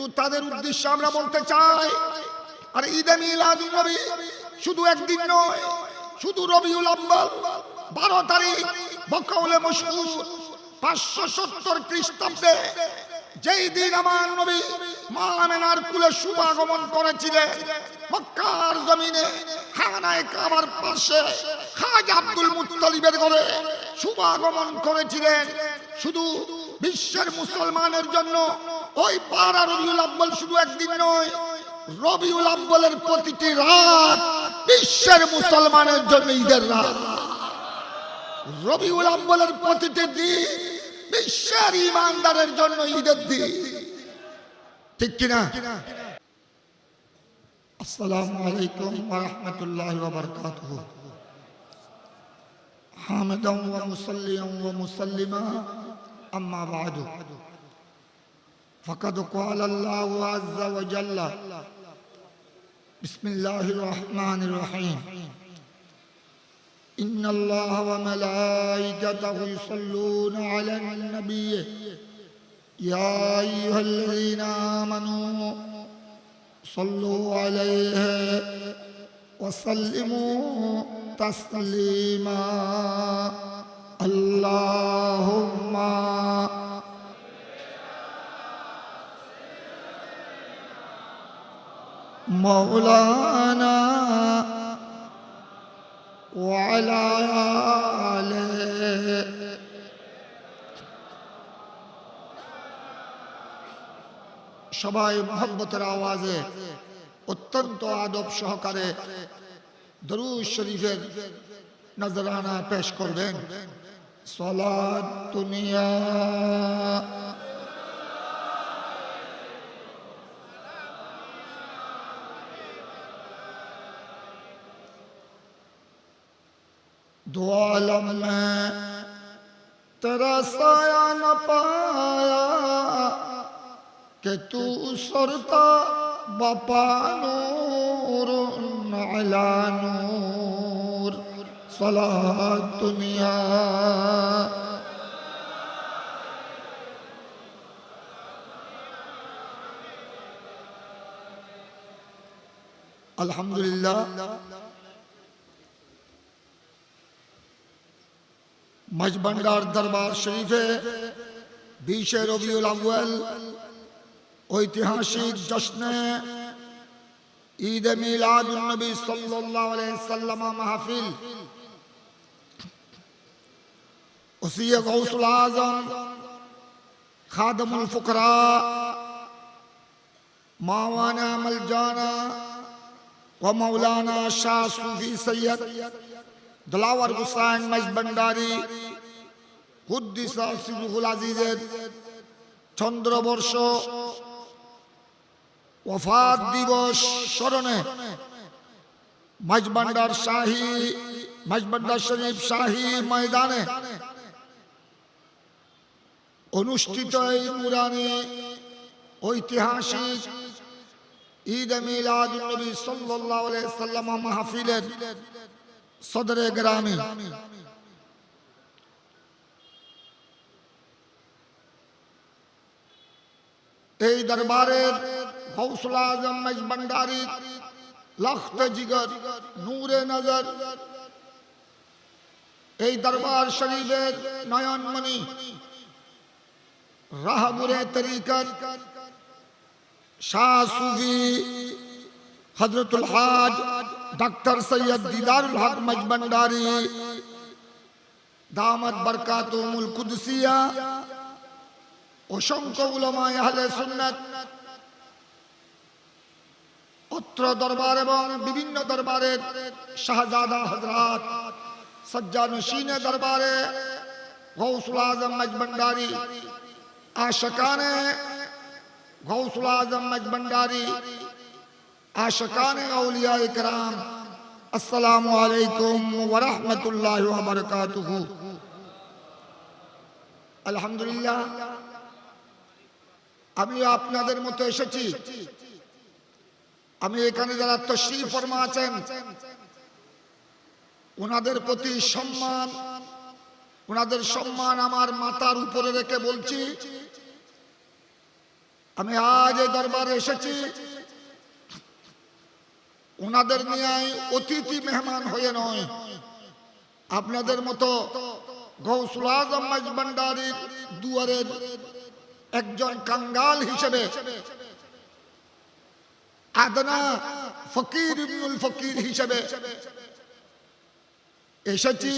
কিন্তু তাদের উদ্দেশ্যে আমরা বলতে চাই, আর ঈদে মিলাদ শুধু একদিন নয়, শুধু রবিউল আব্বাল বারো তারিখ বকাউলে মশহুর, পাঁচশো সত্তর খ্রিস্টাব্দে যেই দিন আমার নবী মা আমেনার কুলে শুভাগমন করেছিলেন, মক্কার জমিনে হানায় কাবার পাশে খাজা আব্দুল মুত্তালিবের ঘরে শুভাগমন করেছিলেন। শুধু বিশ্বের মুসলমানের জন্য ওই পাড়া রবিউল আব্বাল শুধু একদিন নয়, রবিউল আব্বালের প্রতিটি রাত বিশ্বের মুসলমানের জন্য ঈদের রাত। রবিউল আব্বালের প্রতিটি দিন বিশ্বের ইমানদারের জন্য ঈদের দিন। ঠিক কিনা? আসসালামু আলাইকুম ওয়া রাহমাতুল্লাহি ওয়া বারাকাতুহু হামিদান ওয়া মুসাল্লিয়ান ওয়া মুসাল্লিমা, আম্মা বা'দু। فقد قال الله عز وجل بسم الله الرحمن الرحيم. إن الله وملائكته يصلون على النبي. يا أيها الذين آمنوا صلوا عليه وسلموا تسليما. اللهم مولانا وعلى آله সবাই মোহব্বতের আওয়াজে অত্যন্ত আদব সহকারে দরুদ শরীফের নজরানা পেশ করবেন সলাত দুনিয়া دو عالم میں تیرا سایا نہ پایا کہ تو سرتا بپا نور علا نور۔ صلاح دنیا۔ الحمدللہ۔ مجبن گار دربار شریفে বিশে রবিউল شید جشنے عید میلاد النبی صلی اللہ علیہ وسلم محفیل اسی غوث العظم خادم الفقراء، ماوانا ملجانا ومولانا شاہ صوفی سید۔ দলাওয়ার হুসাইন মাইজ ভান্ডারী হুদ্দিসা সিরুল আজিজের চন্দ্রবর্ষ, ওফাত দিবস স্মরণে মাইজবান্ডার শাহী মাইজবান্ডার শরীফ শাহী ময়দানে অনুষ্ঠিত এই মুরানে ঐতিহাসিক ঈদ মিলাদ নবী সাল্লাল্লাহু আলাইহি সাল্লাম মাহফিলের সদরে গ্রামে এই দরবারের গৌসুল আজম ভান্ডারি লখত জিগর নূরে নজর এই দরবার শরীফের নয়নমণি রাহবুরে তরিকত শাহ সুফি হজরতুল হাজ ডক্টর সৈয়দ দিদারুল হক মজবন্ডারি দামত বরকাতুমুল কুদসিয়া অসংখ্য উলামায়ে আহলে সুন্নাত অত্র দরবার এবং বিভিন্ন দরবারের শাহজাদা হজরত সজ্জানুশীনে দরবারে গৌসুল আজম মজবন্ডারি আশকানে গৌসুল আজম মজবন্ডারি আশকান আউলিয়া ইকরাম আসসালামু আলাইকুম ওয়া রাহমাতুল্লাহি ওয়া বারাকাতুহু। আলহামদুলিল্লাহ, আমি আপনাদের মতো এসেছি। আমি এখানে যারা তশরীফ ফরমা আছেন, ওনাদের প্রতি সম্মান, ওনাদের সম্মান আমার মাতার উপরে রেখে বলছি, আমি আজ এই দরবারে এসেছি। ওনাদের নিয়ে অতিথি মেহমান হয়ে নয়। আপনাদের মতো দুয়ারের একজন কাঙ্গাল হিসেবে আদনা ফকির ইবনুল ফকির হিসেবে এসেছি।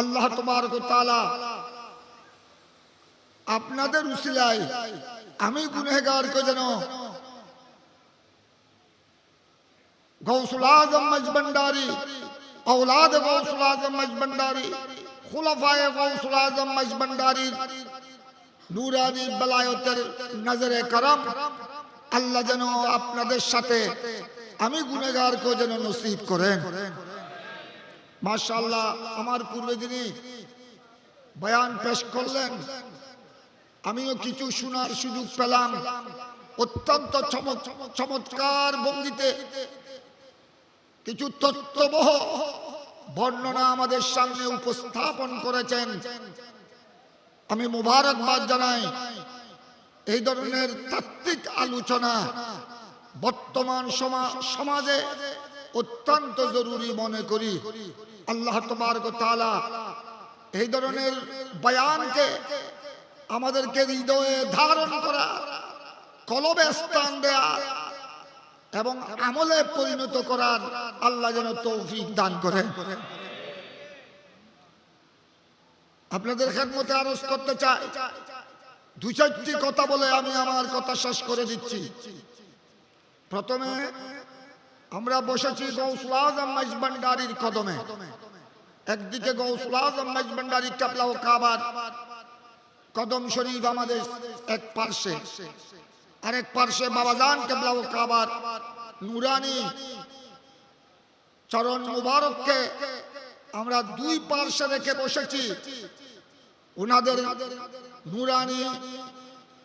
আল্লাহ তোমারক তাআলা আপনাদের উসিলায় আমি গুনেগারকে যেন গৌসুল আজম মজবন্ডারি औलाद गौसुल आजम मजबंडारी खुलफाए गौसुल आजम मजबंडारी নুরানি বেলায়তের নজরে করম আল্লাহ যেন আপনাদের সাথে আমি গুনেগারকে যেন নসিব করেন মাশাআল্লাহ আমার পূর্বে যিনি বয়ান পেশ করলেন আমিও কিছু শোনার সুযোগ পেলাম অত্যন্ত চমৎ- চমৎকার ভঙ্গিতে কিছু তত্ত্ববহ বর্ণনা আমাদের সামনে উপস্থাপন করেছেন। আমি মুবারকবাদ জানাই, এই ধরনের তাত্ত্বিক আলোচনা বর্তমান সমা- সমাজে অত্যন্ত জরুরি মনে করি। আল্লাহ তবারক তাআলা এই ধরনের বয়ানকে আমাদেরকে হৃদয়ে ধারণ করা, কলবে স্থান দেয়া এবং আমলে পরিণত করার আল্লাহ যেন তৌফিক দান করে। আপনাদের খেদমতে আরজ করতে চাই। দু চারটি কথা বলে আমি আমার কথা শেষ করে দিচ্ছি। প্রথমে, আমরা বসেছি গৌসুল আজম মাইজবান্ডারির কদমে। একদিকে গৌসুল আজম মাইজবান্ডারি কাবলা ও কাবার। কদম শরীফ আমাদের এক পার্শ্বে। আরেক পার্শ্বে বাবাজান কেবলা ও কাবার নুরানি। চরণ মুবারককে আমরা দুই পার্শ্বে রেখে বসেছি। উনাদের নুরানি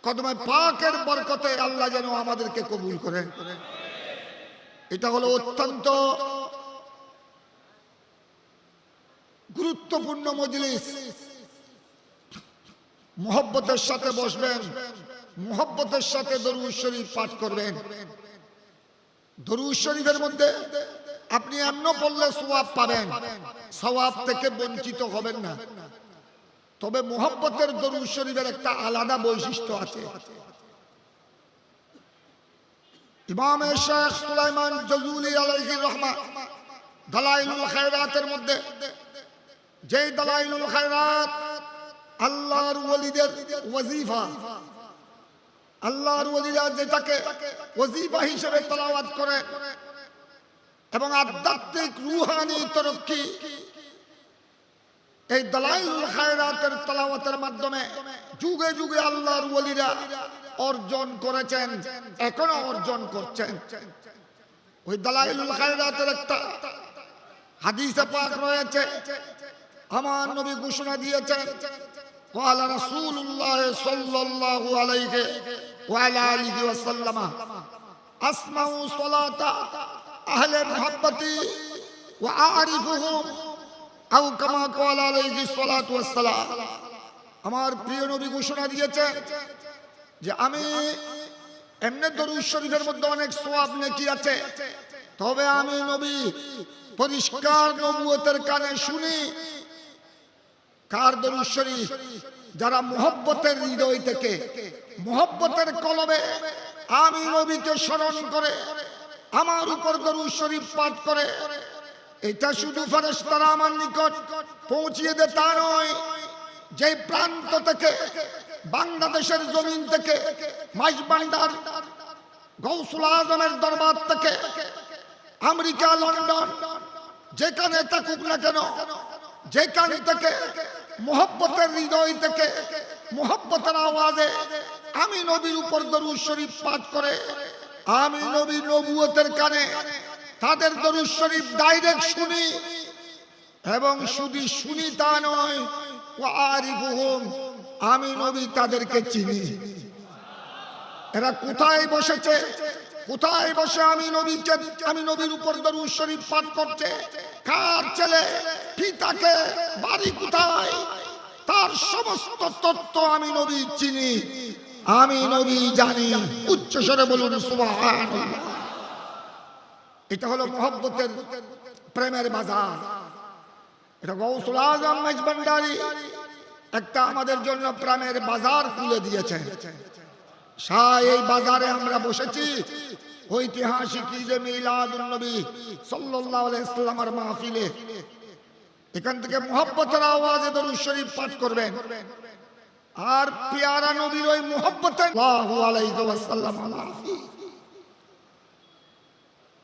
কদমে পাকের বরকতে আল্লাহ যেন আমাদেরকে কবুল করেন। এটা হলো অত্যন্ত গুরুত্বপূর্ণ মজলিস। মোহব্বতের সাথে বসবেন। মোহব্বতের সাথে দরুদ শরীফ পাঠ করবেন দরুদ শরীফের মধ্যে আপনি এমন পড়লে সোয়াব পাবেন। সওয়াব থেকে বঞ্চিত হবেন না। তবে মোহব্বতের দরুদ শরীফের একটা আলাদা বৈশিষ্ট্য আছে। ইমাম শেখ সুলাইমান জজুলি আলাইহির রহমা দালাইলুল খায়রাতের মধ্যে, যেই দালাইলুল খায়রাত আল্লাহর ওয়ালিদের ওয়াজিফা আল্লাহর ওয়ালিরা যেটাকে ওয়াজিফা হিসেবে তেলাওয়াত করে এবং আধ্যাত্মিক রুহানি তরক্কি এই দালাইলুল খায়রাতের তেলাওয়াতের মাধ্যমে যুগে যুগে আল্লাহর ওয়ালিরা অর্জন করেছেন এখনো অর্জন করছেন ওই দালাইলুল খায়রাতের একটা হাদিসে পাক রয়েছে আমার নবী ঘোষণা দিয়েছেন قال رسول الله صلى الله عليه وعلى آله وسلم أسمعوا صلاة أهل محبتي وأعرفهم أو كما قال عليه الصلاة والسلام আমার প্রিয় নবী ঘোষণা দিয়েছেন যে আমি এমনি দরুদ শরীফের মধ্যে অনেক সোয়াব নেকি আছে তবে আমি নবী পরিষ্কার নবুয়তের কানে শুনি কার দরুদ শরীফ যারা মোহব্বতের হৃদয় থেকে মোহব্বতের কলবে আমি নবীকে স্মরণ করে আমার উপর দরুদ শরীফ পাঠ করে এটা শুধু ফেরেশতারা আমার নিকট পৌঁছিয়ে দে তা নয় যে প্রান্ত থেকে বাংলাদেশের জমিন থেকে মাইজবান্ডার গৌসুল আজমের দরবার থেকে আমেরিকা, লন্ডন, যেখানে থাকুক না কেন, যেখান থেকে মোহব্বতের হৃদয় থেকে মোহব্বতের আওয়াজে আমি নবীর উপর দরুদ শরীফ পাঠ করে, আমি নবী নবুয়তের কানে তাদের দরুদ শরীফ ডাইরেক্ট শুনি এবং শুধু শুনি তা নয় আমি নবী তাদেরকে চিনি। এরা কোথায় বসেছে? কোথায় বসে আমি নবীকে আমি নবীর উপর দরুদ শরীফ পাঠ করছে? কার ছেলে? পিতাকে? বাড়ি কোথায়? তার সমস্ত তত্ত্ব আমি নবী চিনি। আমি নবী জানি। উচ্চ স্বরে বলুন এটা হলো মোহব্বতের প্রেমের বাজার। এটা গৌসুল আজম একটা আমাদের জন্য প্রেমের বাজার খুলে দিয়েছে। সাই, এই বাজারে আমরা বসেছি। ঐতিহাসিক ঈদে মিলাদুন নবী সাল্লাল্লাহু আলাইহি সাল্লামের মাহফিলে। এখান থেকে মোহব্বতের আওয়াজে দরুদ শরীফ পাঠ করবেন। আর পেয়ারা নবীর ওই মোহব্বতে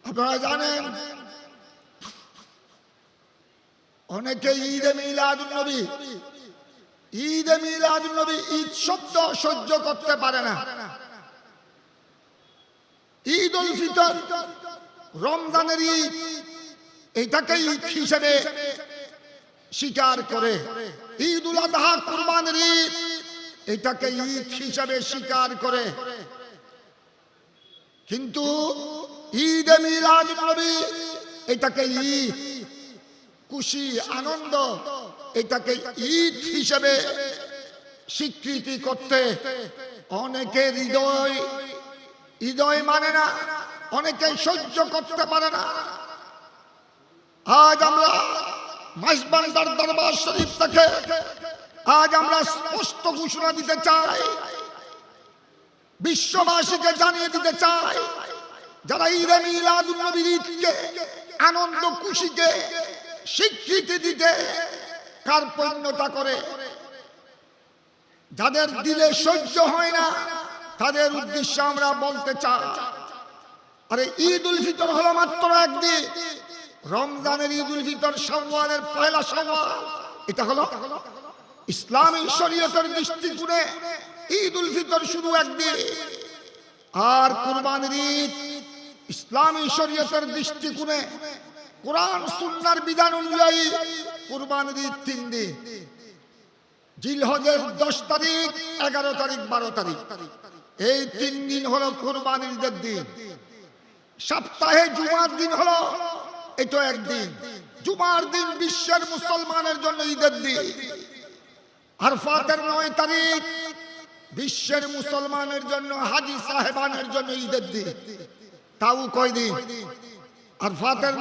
আপনারা জানেন, অনেকে ঈদে মিলাদুন নবী, ঈদে মিলাদুন নবী ঈদ শব্দ সহ্য করতে পারে না। ঈদ উল ফিতর, রমজানের ঈদ, এটাকে ঈদ হিসেবে স্বীকার করে। ঈদ উল আজহা কুরবানের ঈদ, এটাকে ঈদ হিসাবে স্বীকার করে। কিন্তু ঈদ মিলাদ নবী, এটাকে ঈদ, খুশি, আনন্দ, এটাকে ঈদ হিসেবে স্বীকৃতি করতে অনেকে হৃদয় হৃদয় মানে না, অনেকে সহ্য করতে পারে না। আজ আমরা মাইজবান্ডার দরবার শরীফ থেকে আজ আমরা স্পষ্ট ঘোষণা দিতে চাই। বিশ্ববাসীকে জানিয়ে দিতে চাই, যারা ঈদে মিলাদুন নবীর ঈদকে, আনন্দ খুশিকে স্বীকৃতি দিতে কার্পণ্যতা করে। যাদের দিলে সহ্য হয় না, তাদের উদ্দেশ্যে আমরা বলতে চাই, আরে ঈদ উল ফিতর হলো মাত্র একদিন। রমজানের ঈদ উল ফিতর সওয়ালের পয়লা সওয়াল এটা হলো ইসলামী শরীয়তের দৃষ্টিকোণে ঈদ উল ফিতর শুধু একদিন। আর কুরবানির ঈদ ইসলামী শরীয়তের দৃষ্টিকোণে, কোরআন সুন্নাহর বিধান অনুযায়ী কুরবানির ঈদ তিন দিন। জিলহজের দশ তারিখ, এগারো তারিখ, বারো তারিখ। এই তিন দিন হলো কোরবানির ঈদের দিন। সপ্তাহে জুমার দিন হলো এটা একদিন। জুমার দিন বিশ্বের মুসলমানের জন্য ঈদের দিন। আর ফাতের নয় তারিখ বিশ্বের মুসলমানের জন্য, হাজি সাহেবানের জন্য ঈদের দিন। তাও কয় দিন আর ফাতের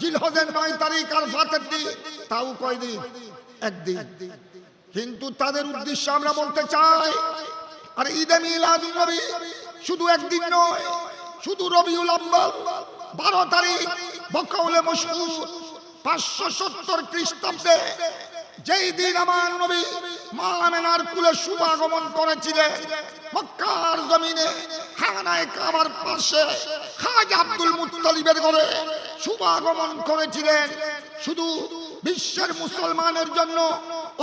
জিলহজের নয় তারিখ আর ফাতের দিন। তাও কয় দিন একদিন। কিন্তু তাদের উদ্দেশ্যে আমরা বলতে চাই, আর ঈদে মিলাদ শুধু একদিন নয়, শুধু রবিউল আব্বাল বারো তারিখ বকাউলে মশহুর পাঁচশো সত্তর খ্রিস্টাব্দে যেই দিন আমার নবী মা আমেনার কুলে শুভাগমন করেছিলেন, মক্কার জমিনে হানায় কাবার পাশে খাজা আব্দুল মুত্তালিবের ঘরে শুভাগমন করেছিলেন। শুধু বিশ্বের মুসলমানের জন্য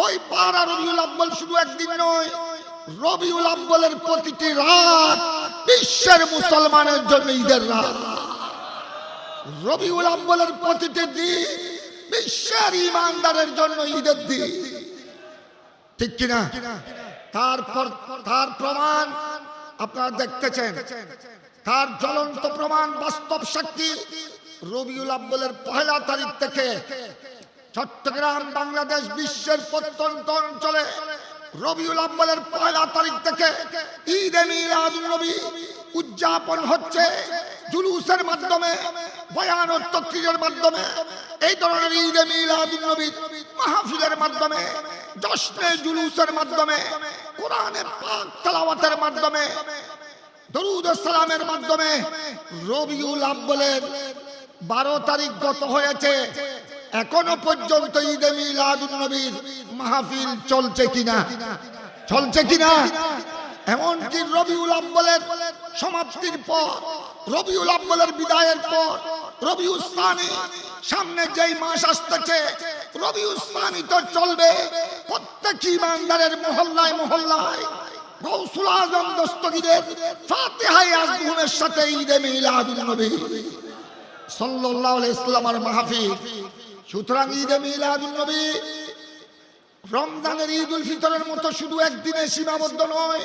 ওই পাড়া রবিউল আব্বাল শুধু একদিন নয়, রবিউল আব্বালের প্রতিটি রাত বিশ্বের মুসলমানের জন্য ঈদের রাত। রবিউল আব্বালের প্রতিটি দিন বিশ্বের ইমানদারের জন্য ঈদের দিন। ঠিক কিনা? তারপর তার প্রমাণ আপনারা দেখতেছেন। তার জ্বলন্ত প্রমাণ বাস্তব সাক্ষী রবিউল আব্বালের পহেলা তারিখ থেকে চট্টগ্রাম, বাংলাদেশ বিশ্বের প্রত্যন্ত অঞ্চলে রবিউল আব্বালের পয়লা তারিখ থেকে ঈদ এ মিলাদুন নবী উদযাপন হচ্ছে। জুলুসের মাধ্যমে ও তকরিরের মাধ্যমে, এই ধরনের ঈদ এ মিলাদুন নবীর মাহফিলের মাধ্যমে, জশ্নে জুলুসের মাধ্যমে কোরআনের পাক তেলাওয়াতের মাধ্যমে, দরুদ সালামের মাধ্যমে রবিউল আব্বালের বারো তারিখ গত হয়েছে। এখনও পর্যন্ত ঈদে মিলাদুন নবীর মাহফিল চলছে কিনা? চলছে কিনা? এমনকি রবিউল আব্বালের সমাপ্তির পর, রবিউল আব্বালের বিদায়ের পর রবি সানি, সামনে যেই মাস আসতেছে রবি সানি তো চলবে প্রত্যেক ইমানদারের মহল্লায় মহল্লায়। গৌসুল আজম দস্তগীরের ফাতেহাই আজমের সাথে ঈদে মিলাদুন নবী। সাল্লাল্লাহু আলাইহি ইসলামের মাহফিল। সুতরাং ঈদে মিলাদুন নবী, রমজানের ঈদ উল ফিতরের মতো শুধু একদিনে সীমাবদ্ধ নয়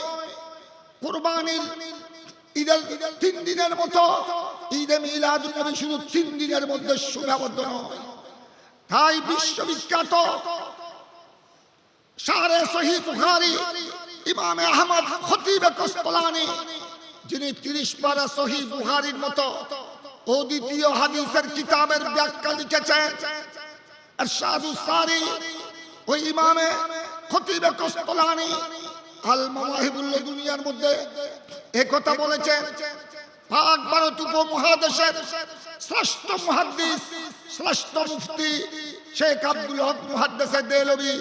কোরবানির ঈদের তিন দিনের মতো, ঈদে মিলাদুন নবী শুধু তিন দিনের মধ্যে সীমাবদ্ধ নয় তাই বিশ্ববিখ্যাত সারে সহি বুখারী ইমামে আহমদ খতিবে কস্তলানি, যিনি তিরিশ পারা সহি বুহারির মতো অদ্বিতীয় হাদিসের কিতাবের ব্যাখ্যা লিখেছেন। এরশাদু সারি ওই ইমামে খতিবে কস্তলানি আল মাওয়াহিবুল দুনিয়ার মধ্যে একথা বলেছেন পাক ভারত উপমহাদেশের শ্রেষ্ঠ মুহাদ্দিস, শ্রেষ্ঠ মুফতি শেখ আব্দুল হক মুহাদ্দিসে দেলবি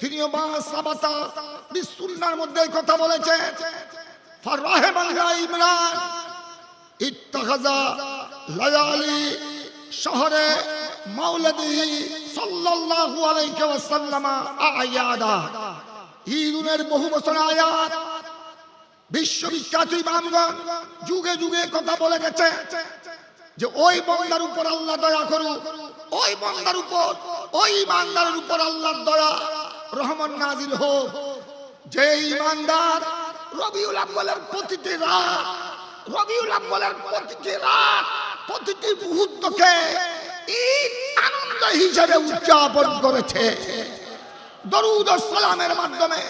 তিনিও মা সাবাতা বিসুন্নার মধ্যে কথা বলেছেন ফারহামাল্লাহ ইমরান, ইত্তাখাযা লায়ালি শহরে মাওলাদিহি সাল্লাল্লাহু আলাইহি ওয়াসাল্লাম আয়াদা। ঈদুনের বহু বছর আয়াত। বিশ্ববিখ্যাত ইমামগণ যুগে যুগে কথা বলে গেছে যে ওই বন্দার উপর আল্লাহ দয়া করুক, ওই বন্দার উপর, ওই ইমানদারের উপর আল্লাহর দয়া, রহমান নাজিল হোক। যে ইমানদার রবিউল আব্বালের প্রতিটি রাত, রবিউল আব্বালের প্রতিটি রাত, প্রতিটি মুহূর্তকে ঈদ আনন্দ হিসেবে উদযাপন করেছে। দরুদ সালামের মাধ্যমে,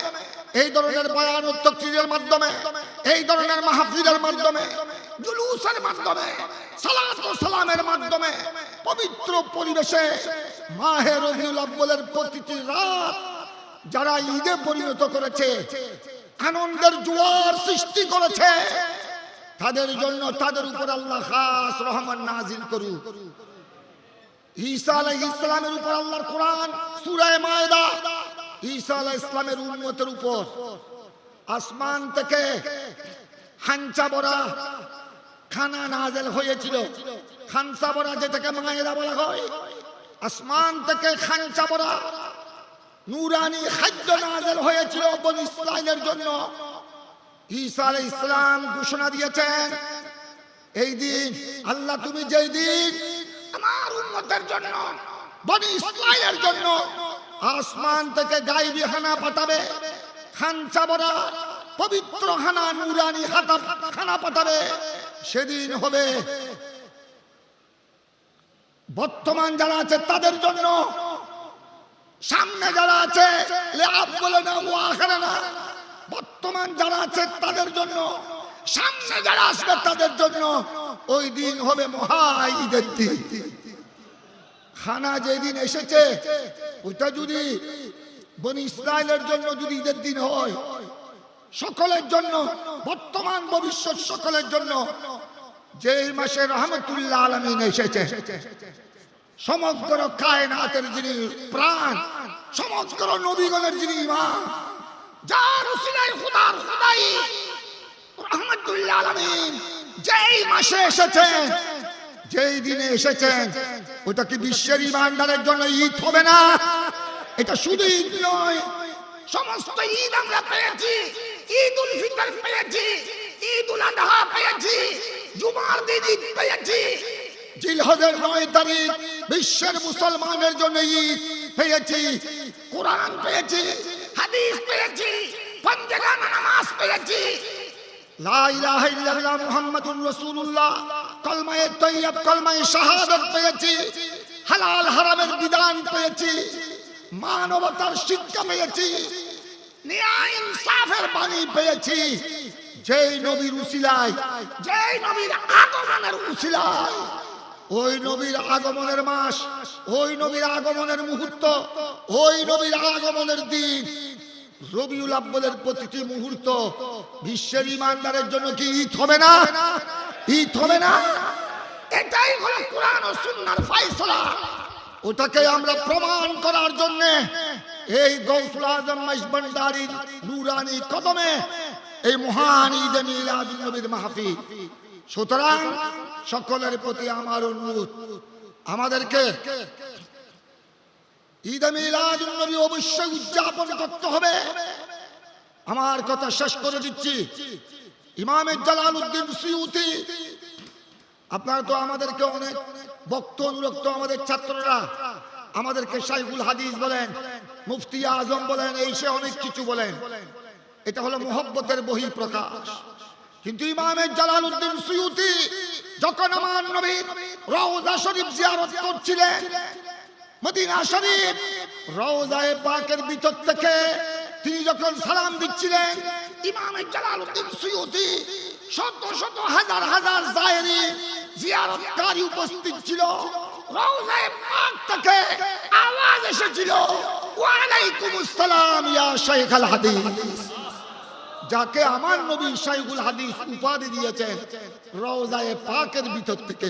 এই ধরনের তকরিরের মাধ্যমে, এই ধরনের মাহফিলের মাধ্যমে, জুলুসের মাধ্যমে, সালাত ও সালামের মাধ্যমে পবিত্র পরিবেশে মাহে রবিউল আব্বালের প্রতিটি রাত যারা ঈদে পরিণত করেছে, আনন্দের জোয়ার সৃষ্টি করেছে, তাদের জন্য তাদের উপর আল্লাহ খাস রহমান নাজিল করুক। ঈসা আলাইহিস ইসলামের উপর আল্লাহর কোরআন, সূরা মায়দা ঈসা আলাইহিস ইসলামের উম্মতের উপর আসমান থেকে হাঞ্চা বড়া খানা নাজেল হয়েছিল। খানসা বড়া যেটাকে মায়েরা বলা হয়। আসমান থেকে খানসা বড়া নুরানি খাদ্য নাজেল হয়েছিল বনি ইসরাইলের জন্য। ঈসা ইসলাম ঘোষণা দিয়েছেন, এই দিন আল্লাহ তুমি যেই দিন আমার উন্নতের জন্য, বনি ইসরাইলের জন্য আসমান থেকে গাইবি হানা পাঠাবে খানচা বড়া, পবিত্র হানা নুরানি হাতা খানা পাঠাবে সেদিন হবে বর্তমান যারা আছে তাদের জন্য, সামনে যারা আছে বলে না না। বর্তমান যারা আছে তাদের জন্য, সামনে যারা আসবে তাদের জন্য, ওই দিন হবে মহা ঈদের দিন। খানা যেদিন এসেছে, ওইটা যদি বনি ইসরায়েলের জন্য যদি ঈদের দিন হয়, সকলের জন্য, বর্তমান ভবিষ্যৎ সকলের জন্য, যে মাসে রহমতুল্লাহ আলমিন এসেছে, সমগ্র কায়নাতের যিনি প্রাণ, সমগ্র নবীগণের যিনি ইমাম যার উসিলায় খুদার খুদাই রহমতুল্লাহ আলমিন যেই মাসে এসেছেন যেই দিনে এসেছেন, ওটা কি বিশ্বের ইমানদারের জন্য ঈদ হবে না? এটা শুধু ঈদ নয়, সমস্ত ঈদ আমরা পেয়েছি। ঈদ উল ফিতর পেয়েছি ঈদ উল আদহা পেয়েছি, জুমার দিন ঈদ পেয়েছি। জিলহজের নয় তারিখ বিশ্বের মুসলমানের জন্য ঈদ পেয়েছি, কোরআন পেয়েছি, হাদিস পেয়েছি পঞ্জগানা নামাজ পেয়েছি। লা ইলাহা ইল্লাল্লাহ মুহাম্মাদুর রাসূলুল্লাহ। কলমায়ে তৈয়ব, কলমায়ে শাহাদাত পেয়েছি, হালাল হারামের বিধান পেয়েছি, মানবতার শিক্ষা পেয়েছি, ন্যায় ইনসাফের বাণী পেয়েছি। যেই নবীর উসিলায়, যেই নবীর আগমনের উসিলায়, ওই নবীর আগমনের মাস, ওই নবীর আগমনের মুহূর্ত, ওই নবীর আগমনের দিন রবিউল আব্বালের প্রতিটি মুহূর্ত বিশ্বের ইমানদারের জন্য কি ঈদ হবে না? ঈদ হবে না? এটাই হলো কোরআন ও সুন্নাহর ফয়সালা। ওটাকে আমরা প্রমাণ করার জন্য এই গৌসুল আজম মাইজবান্ডারির নুরানি কদমে এই মহান ঈদ মিলাদুন নবীর মাহফিল। সুতরাং সকলের প্রতি আমার অনুরোধ, আমাদেরকে অবশ্যই উদযাপন করতে হবে। আমার কথা শেষ করে দিচ্ছি। ইমামের জালালউদ্দিন সুয়ুতি আপনারা তো আমাদেরকে অনেক ভক্ত অনুরক্ত আমাদের ছাত্ররা। আমাদেরকে শাইখুল হাদিস বলেন, মুফতি আজম বলেন, এই সে অনেক কিছু বলেন। এটা হলো মোহব্বতের বহি প্রকাশ কিন্তু ইমামের জালালউদ্দিন সুয়ুতি যখন আমার নবীর রওজা শরীফ জিয়ারত করছিলেন মদিনা শরীফ, রওজায়ে পাকের ভিতর থেকে তিনি যখন সালাম দিচ্ছিলেন, ইমাম জালালউদ্দিন সুয়ুতি শত শত হাজার হাজার জায়েরি জিয়ারতকারী উপস্থিত ছিল। রওজায়ে পাক থেকে আওয়াজ এসেছিল ওয়া আলাইকুমুস সালাম ইয়া শাইখাল হাদিস। যাকে আমার নবী শাইখুল হাদিস উপাধি দিয়েছেন, রওজায়ে পাকের ভিতর থেকে।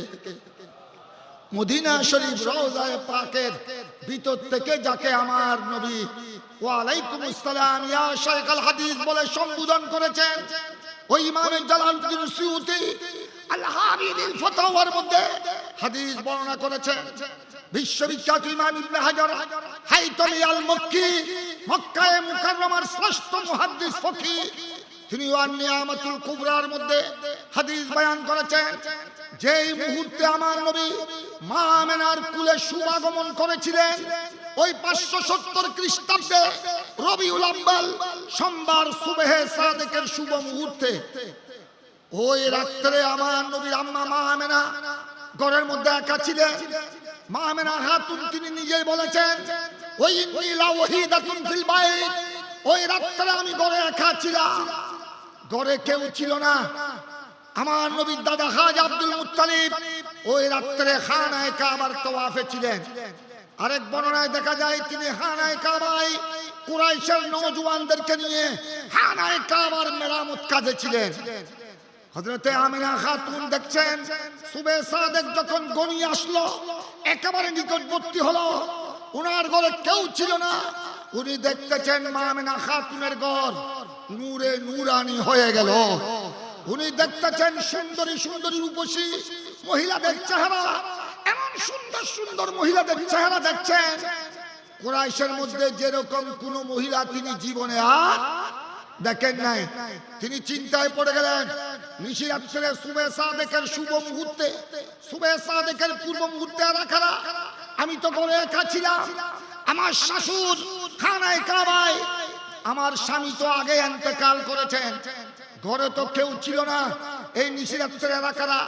মদিনা শরীফ রওজায়ে পাকের ভিতর থেকে যাকে আমার নবী ওয়ালাইকুম আসসালাম, ইয়া শাইখুল হাদিস বলে সম্বোধন করেছেন, ওই ইমাম জালালউদ্দিন সুয়ুতি আল হাবিবিল ফতাওয়ার মধ্যে হাদিস বর্ণনা করেছেন। বিশ্ববিখ্যাত ইমাম ইবনে হাজার, হাইতমি আল মক্কি মক্কায়ে মুকাররমার শ্রেষ্ঠ মুহাদ্দিস ফকিহ। তিনি নিয়ামতুল কুবরার মধ্যে হাদিস বয়ান করেছেন, যেই মুহূর্তে আমার নবী মা আমেনার কুলে শুভাগমন করেছিলেন, ওই পাঁচশো সত্তর খ্রিস্টাব্দে রবিউল আব্বাল সোমবার সুবেহে সাদেকের শুভ মুহূর্তে ওই রাত্রে আমার নবীর আম্মা মা আমেনা ঘরের মধ্যে একা ছিলেন। মা আমেনা হাতুন তিনি নিজেই বলেছেন, ওই ওই রাত্রে আমি ঘরে একা ছিলাম ঘরে কেউ ছিল না। আমার নবীর দাদা হাজ আব্দুল মুত্তালিব ওই রাত্রে খানায় কাবার তওয়াফে ছিলেন। আরেক বর্ণনায় দেখা যায় তিনি হানায় কাবায় কুরাইশের নওজওয়ানদেরকে নিয়ে হানায় কাবার মেরামত কাজে ছিলেন। হজরতে আমিনা খাতুন দেখছেন, সুবে সাদেক যখন গনি আসলো, একেবারে নিকটবর্তী হলো, উনার ঘরে কেউ ছিল না। উনি দেখতেছেন মা আমিনা খাতুনের ঘর। নূরে নূরানি হয়ে গেল। উনি দেখতেছেন সুন্দরী সুন্দরী রূপসী মহিলাদের চেহারা। এমন সুন্দর সুন্দর মহিলাদের চেহারা দেখছেন। কোরাইশের মধ্যে যেরকম কোন মহিলা তিনি জীবনে আর দেখেন নাই। তিনি চিন্তায় পড়ে গেলেন নিশিরাত্রে সুবে সাদেকের শুভ মুহূর্তে, সুবে সাদেকের পূর্ব মুহূর্তে রাখারা আমি তো ঘরে একা ছিলাম। আমার শাশুর খানায় কাবায় আমার স্বামী তো আগে এন্তেকাল করেছেন। ঘরে তো কেউ ছিল না। এই নিশিরাত্রের এলাকারা,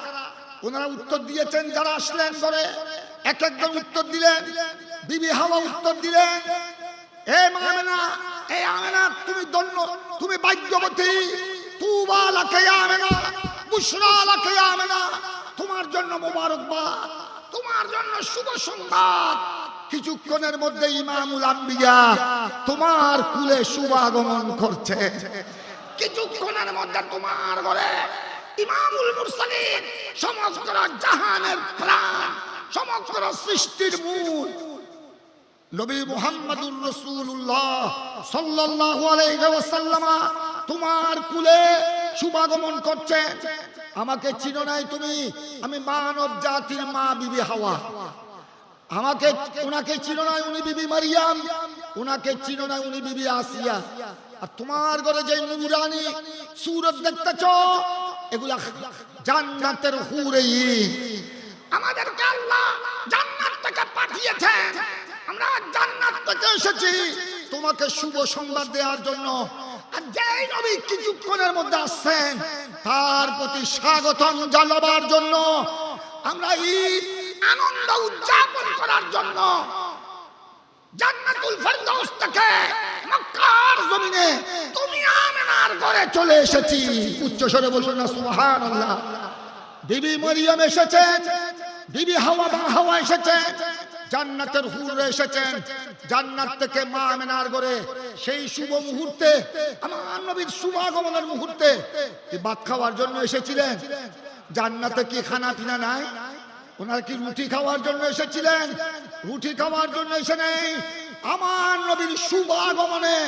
ওনারা উত্তর দিয়েছেন, যারা আসলেন ঘরে এক একজন উত্তর দিলেন, বিবি হাওয়া উত্তর দিলেন আমেনা, তুমি তুমি আমেনা আমেনা, তোমার জন্য মোবারকবাদ, তোমার জন্য শুভ সংবাদ। কিছুক্ষণের মধ্যে ইমামুল আম্বিয়া তোমার কুলে শুভাগমন করছে। কিছুক্ষণের মধ্যে তোমার ঘরে ইমামুল মুরসালিন সমগ্র জাহানের প্রাণ সমগ্র সৃষ্টির মূল। নবী মুহাম্মদুর রাসূলুল্লাহ সাল্লাল্লাহু আলাইহি ওয়াসাল্লাম তোমার কুলে শুভাগমন করছেন আমাকে চিনো নাই তুমি? আমি মানব জাতির মা বিবি হাওয়া। আমাকে উনাকে চিনো নাই উনি বিবি মারিয়াম উনাকে চিনো নাই উনি বিবি আসিয়া। আর তোমার ঘরে যে নুরানি সুরত দেখতেছ, এগুলা জান্নাতের হুরেই আমাদেরকে আল্লাহ জান্নাত থেকে পাঠিয়েছেন। আমরা জান্নাত থেকে এসেছি। তোমাকে শুভ সংবাদ দেওয়ার জন্য। আর যেই নবী কিছুক্ষণের মধ্যে আসছেন, তার প্রতি স্বাগতম জানাবার জন্য আমরা ঈদ আনন্দ উদযাপন করার জন্য জান্নাতুল ফেরদৌস থেকে মক্কার জমিনে তুমি চলে এসেছি। উচ্চ স্বরে না, সুবহানাল্লাহ। বিবি মরিয়ম এসেছেন বিবি হাওয়া বা হাওয়া এসেছেন জান্নাতের হুর এসেছেন জান্নাত থেকে মা আমেনার ঘরে সেই শুভ মুহূর্তে, আমার নবীর শুভ আগমনের মুহূর্তে ভাত খাওয়ার জন্য এসেছিলেন? জান্নাতে কি খানা পিনা নাই? ওনার কি রুটি খাওয়ার জন্য এসেছিলেন? রুটি খাওয়ার জন্য এসে নেই। আমার নবীর শুভ আগমনে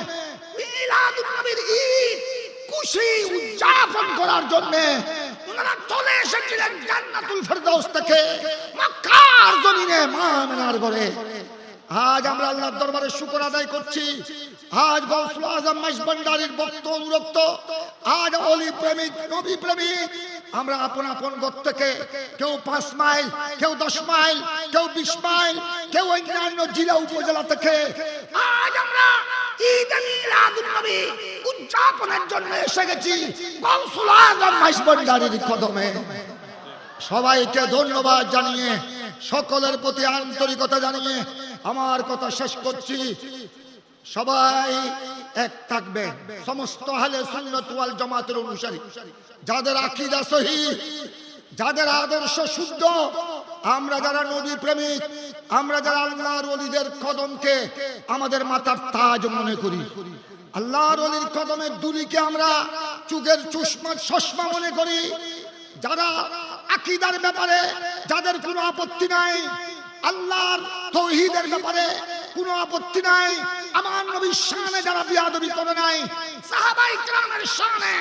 মিলাদুন নবীর ঈদ খুশি উদযাপন করার জন্য ওনারা চলে এসেছিলেন জান্নাতুল ফেরদৌস থেকে, মক্কার জমিনে মা মেনার ঘরে। আজ আমরা আল্লাহর দরবারে শুকর আদায় করছি। আজ গৌসুল আজম মাইজবান্ডারির ভক্ত অনুরক্ত। আজ অলি প্রেমিক নবী প্রেমিক। আমরা আপন আপন ঘর থেকে কেউ পাঁচ মাইল, কেউ দশ মাইল, কেউ বিশ মাইল, কেউ অন্যান্য জেলা উপজেলা থেকে। আজ আমরা উদযাপনের জন্য এসে গেছি গৌসুল আজম মাইজবান্ডারির কদমে। সবাইকে ধন্যবাদ জানিয়ে, সকলের প্রতি আন্তরিকতা জানিয়ে আমার কথা শেষ করছি। সবাই এক থাকবে। সমস্ত হালে সুন্নত ওয়াল জামাতের অনুসারী, যাদের আকীদা সহি যাদের আদর্শ শুদ্ধ, আমরা যারা নবী প্রেমিক, আমরা যারা আল্লাহর ওলিদের কদমকে আমাদের মাথার তাজ মনে করি। আল্লাহর অলির কদমের দুলিকে আমরা চুগের চুষ্মা চশমা মনে করি। যারা আকীদার ব্যাপারে, যাদের কোনো আপত্তি নাই আল্লাহর তৌহিদের ব্যাপারে কোনো আপত্তি নাই। আমার নবীর শানে যারা বিয়াদবি করে নাই, সাহাবাই কেরামের শানে,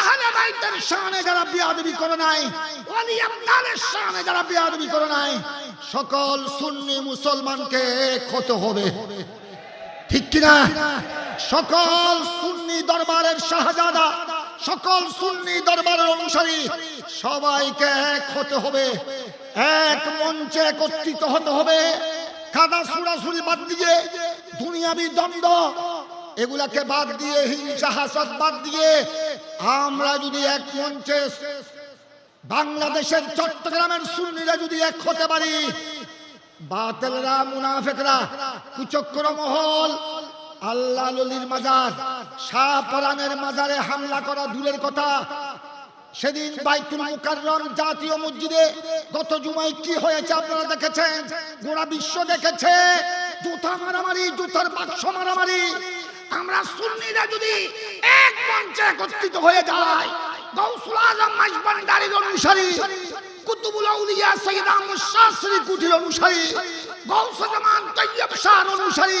আহলে বাইতের শানে যারা বিয়াদবি করে নাই ওলি আবদালের শানে যারা বিয়াদবি করে নাই, সকল সুন্নি মুসলমানকে ক্ষত হবে। ঠিক কিনা? সকল সুন্নি দরবারের শাহজাদা সকল সুন্নি দরবারের অনুসারী সবাইকে এক হতে হবে, এক মঞ্চে একত্রিত হতে হবে। কাদা সুরাসুরি বাদ দিয়ে দুনিয়াবি দ্বন্দ্ব, এগুলাকে বাদ দিয়ে হিংসা হাসদ বাদ দিয়ে আমরা যদি এক মঞ্চে বাংলাদেশের চট্টগ্রামের সুন্নিরা যদি এক হতে পারি, বাতেলরা, মুনাফেকরা, কুচক্র মহল আল্লাহ ললির মাজার শাহ মাজারে হামলা করা দূরের কথা। সেদিন বাইতুল মুকাররম জাতীয় মসজিদে গত জুমায় কি হয়েছে আপনারা দেখেছেন? গোড়া বিশ্ব দেখেছে, জুতা মারামারি, জুতার বাক্স মারামারি। আমরা সুন্নিরা যদি এক মঞ্চে একত্রিত হয়ে যায় গৌসুল আজম মাইজবান্ডারির অনুসারী, কুতুবুল আউলিয়া সৈয়দ আহমদ শাস্ত্রী কুটির অনুসারী গৌস জামান তৈয়ব শাহর অনুসারী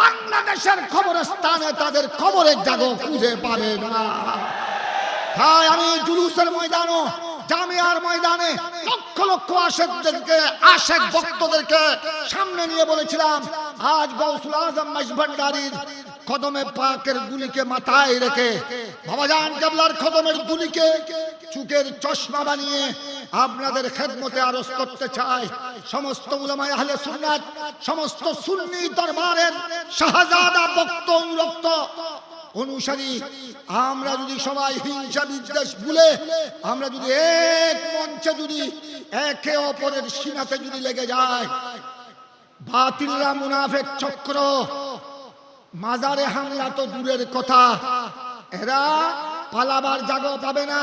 বাংলাদেশের খবরস্থানে তাদের খবরের জায়গা খুঁজে পাবে না। তাই আমি জুলুসের ময়দানও জামিয়ার ময়দানে লক্ষ লক্ষ আশেকদেরকে, আশেক ভক্তদেরকে সামনে নিয়ে বলেছিলাম, আজ গৌসুল আজম মাইজভান্ডারির কদমে পাকের গুলিকে মাথায় রেখে বাবাজান কেবলার কদমের গুলিকে চুকের চশমা বানিয়ে আপনাদের খেদমতে আরজ করতে চাই। সমস্ত উলামায়ে আহলে সুন্নাত, সমস্ত সুন্নি দরবারের শাহজাদা ভক্ত অনুরক্ত। অনুসারী, আমরা যদি সবাই হিংসা বিদ্বেষ ভুলে, আমরা যদি এক মঞ্চে যদি একে অপরের সিনাতে যদি লেগে যায়, বাতিলরা মুনাফেক চক্র, মাজারে হামলা তো দূরের কথা, এরা পালাবার জাগ পাবে না।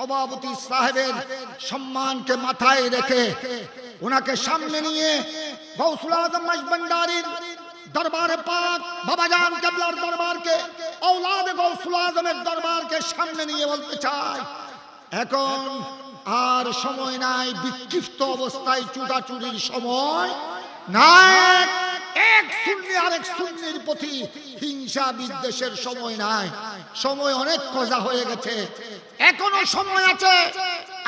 সভাপতি সাহেবের সম্মানকে মাথায় রেখে ওনাকে সামনে নিয়ে গৌসুল আজম মাইজবান্ডারির দরবারে পাক বাবাজান কেবলার দরবারকে, ঔলাদ গৌসুল আজমের দরবারকে সামনে নিয়ে বলতে চাই। এখন আর সময় নাই, বিক্ষিপ্ত অবস্থায় চুটাচুরির সময় নাই। এক শূন্য আরেক শূন্যের প্রতি হিংসা বিদ্বেষের সময় নাই। সময় অনেক কজা হয়ে গেছে। এখনও সময় আছে।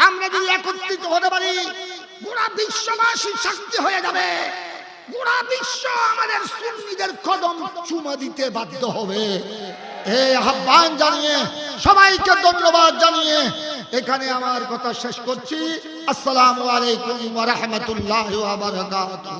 আমরা যদি একত্রিত হতে পারি গোটা বিশ্ববাসী শান্তি হয়ে যাবে। গোটা বিশ্ব আমাদের সুন্নিদের কদম চুমা দিতে বাধ্য হবে। এই আহ্বান জানিয়ে সবাইকে ধন্যবাদ জানিয়ে এখানে আমার কথা শেষ করছি। আসসালামু আলাইকুম ওয়া রাহমাতুল্লাহি ওয়া বারাকাতুহু।